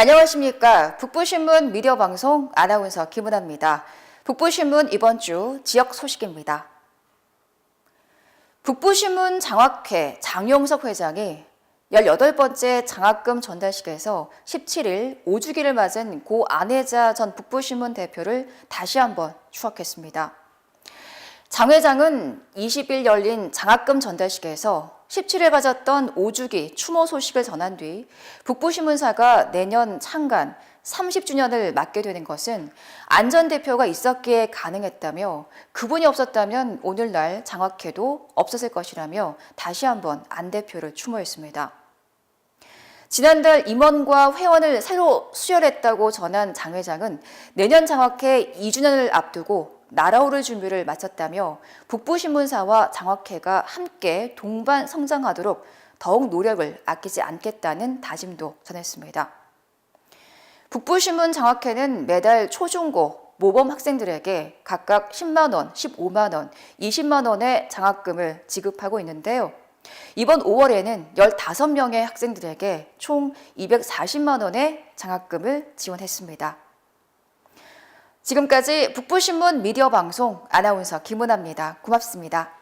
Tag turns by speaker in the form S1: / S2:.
S1: 안녕하십니까. 북부신문 미디어 방송 아나운서 김은아입니다. 북부신문 이번 주 지역 소식입니다. 북부신문 장학회 장용석 회장이 18번째 장학금 전달식에서 17일 5주기를 맞은 고 안혜자 전 북부신문 대표를 다시 한번 추억했습니다. 장 회장은 20일 열린 장학금 전달식에서 17일 가졌던 5주기 추모 소식을 전한 뒤 북부신문사가 내년 창간 30주년을 맞게 되는 것은 안전 대표가 있었기에 가능했다며 그분이 없었다면 오늘날 장학회도 없었을 것이라며 다시 한번 안 대표를 추모했습니다. 지난달 임원과 회원을 새로 수혈했다고 전한 장 회장은 내년 장학회 2주년을 앞두고 날아오를 준비를 마쳤다며 북부신문사와 장학회가 함께 동반 성장하도록 더욱 노력을 아끼지 않겠다는 다짐도 전했습니다. 북부신문 장학회는 매달 초중고 모범 학생들에게 각각 10만 원, 15만 원, 20만 원의 장학금을 지급하고 있는데요. 이번 5월에는 15명의 학생들에게 총 240만 원의 장학금을 지원했습니다. 지금까지 북부신문 미디어 방송 아나운서 김은아입니다. 고맙습니다.